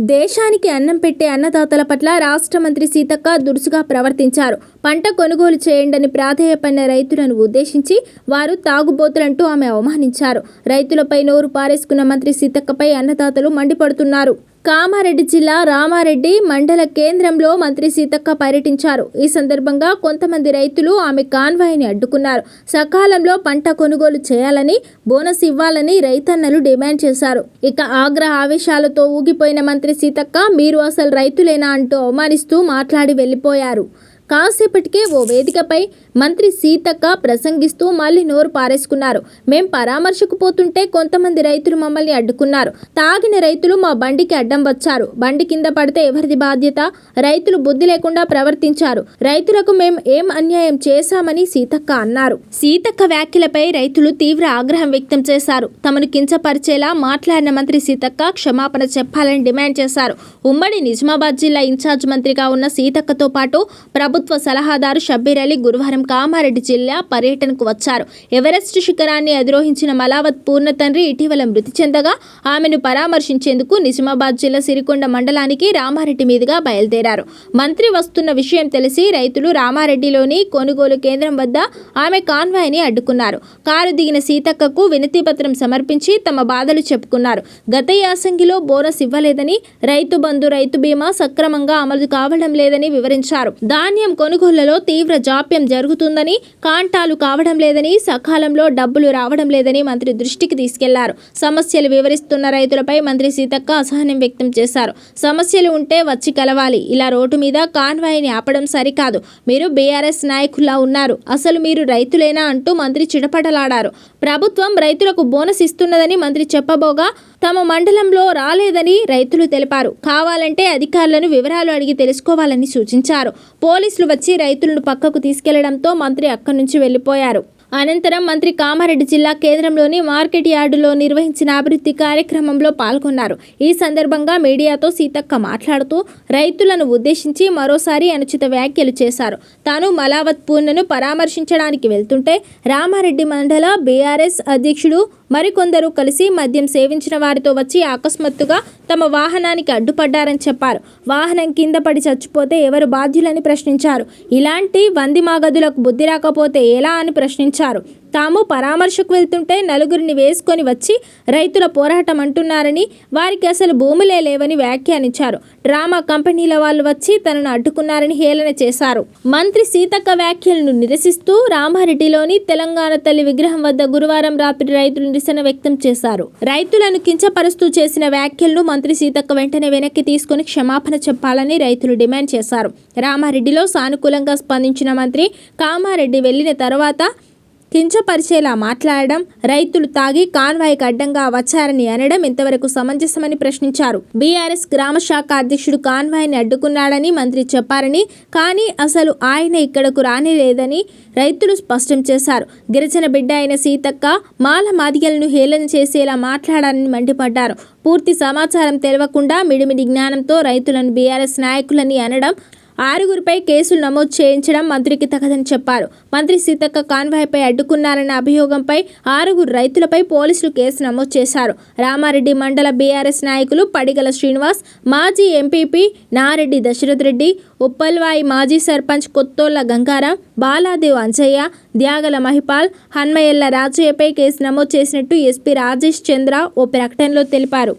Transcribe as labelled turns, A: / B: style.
A: దేశానికి అన్నం పెట్టే అన్నదాతల పట్ల రాష్ట్ర మంత్రి సీతక్క దురుసుగా ప్రవర్తించారు. పంట కొనుగోలు చేయండని ప్రాధేయపడిన రైతులను ఉద్దేశించి వారు తాగుబోతులంటూ ఆమె అవమానించారు. రైతులపై నోరు పారేసుకున్న మంత్రి సీతక్కపై అన్నదాతలు మండిపడుతున్నారు. కామారెడ్డి జిల్లా రామారెడ్డి మండల కేంద్రంలో మంత్రి సీతక్క పర్యటించారు. ఈ సందర్భంగా కొంతమంది రైతులు ఆమె కాన్వాయ్ని అడ్డుకున్నారు. సకాలంలో పంట కొనుగోలు చేయాలని బోనస్ ఇవ్వాలని రైతన్నలు డిమాండ్ చేశారు. ఇక ఆగ్రహ ఆవేశాలతో ఊగిపోయిన మంత్రి సీతక్క మీరు అసలు రైతులేనా? అంటూ అవమానిస్తూ మాట్లాడి వెళ్ళిపోయారు. కాసేపటికే ఓ వేదికపై మంత్రి సీతక్క ప్రసంగిస్తూ మళ్ళీ నోరు పారేసుకున్నారు. మేం పరామర్శకు పోతుంటే కొంతమంది రైతులు మమ్మల్ని అడ్డుకున్నారు. తాగిన రైతులు మా బండికి అడ్డం వచ్చారు. బండి కింద పడితే ఎవరిది బాధ్యత? రైతులు బుద్ధి లేకుండా ప్రవర్తించారు. రైతులకు మేం ఏం అన్యాయం చేశామని సీతక్క అన్నారు. సీతక్క వ్యాఖ్యలపై రైతులు తీవ్ర ఆగ్రహం వ్యక్తం చేశారు. తమను కించపరిచేలా మాట్లాడిన మంత్రి సీతక్క క్షమాపణ చెప్పాలని డిమాండ్ చేశారు. ఉమ్మడి నిజామాబాద్ జిల్లా ఇన్ఛార్జ్ మంత్రిగా ఉన్న సీతక్కతో పాటు ప్రభుత్వ సలహాదారు షబ్బీర్ అలీ గురువారం కామారెడ్డి జిల్లా పర్యటనకు వచ్చారు. ఎవరెస్ట్ శిఖరాన్ని అధిరోహించిన మలావత్ పూర్ణ తండ్రి ఇటీవల మృతి చెందగా ఆమెను పరామర్శించేందుకు నిజామాబాద్ జిల్లా సిరికొండ మండలానికి రామారెడ్డి మీదుగా బయలుదేరారు. మంత్రి వస్తున్న విషయం తెలిసి రైతులు రామారెడ్డిలోని కొనుగోలు కేంద్రం వద్ద ఆమె కాన్వాయ్ని అడ్డుకున్నారు. కారు దిగిన సీతక్కకు వినతిపత్రం సమర్పించి తమ బాధలు చెప్పుకున్నారు. గత యాసంగిలో బోనస్ ఇవ్వలేదని రైతు బంధు రైతు బీమా సక్రమంగా అమలు కావడం లేదని వివరించారు. ధాన్యం కొనుగోళ్ళలో తీవ్ర జాప్యం జరుగుతుందని కాంటాలు కావడం లేదని సకాలంలో డబ్బులు రావడం లేదని మంత్రి దృష్టికి తీసుకెళ్ళారు. సమస్యలు వివరిస్తున్న రైతులపై మంత్రి సీతక్క అసహనం వ్యక్తం చేశారు. సమస్యలు ఉంటే వచ్చి కలవాలి. ఇలా రోడ్డు మీద కాన్వాయ్ని ఆపడం సరికాదు. మీరు బీఆర్ఎస్ నాయకుల్లా ఉన్నారు. అసలు మీరు రైతులేనా అంటూ మంత్రి చిడపటలాడారు ప్రభుత్వం రైతులకు బోనస్ ఇస్తున్నదని మంత్రి చెప్పబోగా తమ మండలంలో రాలేదని రైతులు తెలిపారు. కావాలంటే అధికారులను వివరాలు అడిగి తెలుసుకోవాలని సూచించారు. పోలీసులు వచ్చి రైతులను పక్కకు తీసుకెళ్ళడంతో మంత్రి అక్కడి నుంచి వెళ్ళిపోయారు అనంతరం మంత్రి కామారెడ్డి జిల్లా కేంద్రంలోని మార్కెట్ యార్డులో నిర్వహించిన అభివృద్ధి కార్యక్రమంలో పాల్గొన్నారు. ఈ సందర్భంగా మీడియాతో సీతక్క మాట్లాడుతూ రైతులను ఉద్దేశించి మరోసారి అనుచిత వ్యాఖ్యలు చేశారు. తాను మలావత్ పూర్ణను పరామర్శించడానికి వెళ్తుంటే రామారెడ్డి మండల బీఆర్ఎస్ అధ్యక్షుడు మరికొందరు కలిసి మద్యం సేవించిన వారితో వచ్చి అకస్మాత్తుగా తమ వాహనానికి అడ్డుపడ్డారని చెప్పారు. వాహనం కింద పడి చచ్చిపోతే ఎవరు బాధ్యులని ప్రశ్నించారు. ఇలాంటి వంది మాగదులకు బుద్ధి రాకపోతే ఎలా అని ప్రశ్నించారు. తాము పరామర్శకు వెళ్తుంటే నలుగురిని వేసుకొని వచ్చి రైతుల పోరాటం అంటున్నారని వారికి అసలు భూములే లేవని వ్యాఖ్యానించారు. డ్రామా కంపెనీల వాళ్ళు వచ్చి తనను అడ్డుకున్నారని హేళన చేశారు. మంత్రి సీతక్క వ్యాఖ్యలను నిరసిస్తూ రామారెడ్డిలోని తెలంగాణ తల్లి విగ్రహం వద్ద గురువారం రాత్రి రైతులు నిరసన వ్యక్తం చేశారు. రైతులను కించపరుస్తూ చేసిన వ్యాఖ్యలను మంత్రి సీతక్క వెంటనే వెనక్కి తీసుకుని క్షమాపణ చెప్పాలని రైతులు డిమాండ్ చేశారు. రామారెడ్డిలో సానుకూలంగా స్పందించిన మంత్రి కామారెడ్డి వెళ్ళిన తర్వాత కించపరిచేలా మాట్లాడడం రైతులు తాగి కాన్వాయ్కి అడ్డంగా వచ్చారని అనడం ఇంతవరకు సమంజసమని ప్రశ్నించారు. బీఆర్ఎస్ గ్రామ శాఖ అధ్యక్షుడు కాన్వాయ్ని అడ్డుకున్నాడని మంత్రి చెప్పారని కానీ అసలు ఆయన ఇక్కడకు రాని లేదని రైతులు స్పష్టం చేశారు. గిరిజన బిడ్డ అయిన సీతక్క మాల మాదిగలను హేళన చేసేలా మాట్లాడారని మండిపడ్డారు. పూర్తి సమాచారం తెలియకుండా మిడిమిడి జ్ఞానంతో రైతులను బీఆర్ఎస్ నాయకులని అనడం ఆరుగురిపై కేసులు నమోదు చేయించడం మంత్రికి తగదని చెప్పారు. మంత్రి సీతక్క కాన్వాయ్పై అడ్డుకున్నారన్న అభియోగంపై ఆరుగురు రైతులపై పోలీసులు కేసు నమోదు చేశారు. రామారెడ్డి మండల బీఆర్ఎస్ నాయకులు పడిగల శ్రీనివాస్ మాజీ ఎంపీపీ నారెడ్డి దశరథ్ రెడ్డి ఉప్పల్వాయి మాజీ సర్పంచ్ కొత్తోళ్ళ గంగారాం బాలాదేవ్ అంజయ్య ద్యాగల మహిపాల్ హన్మయల్ల రాజయ్యపై కేసు నమోదు చేసినట్టు ఎస్పీ రాజేష్ చంద్ర ఓ ప్రకటనలో తెలిపారు.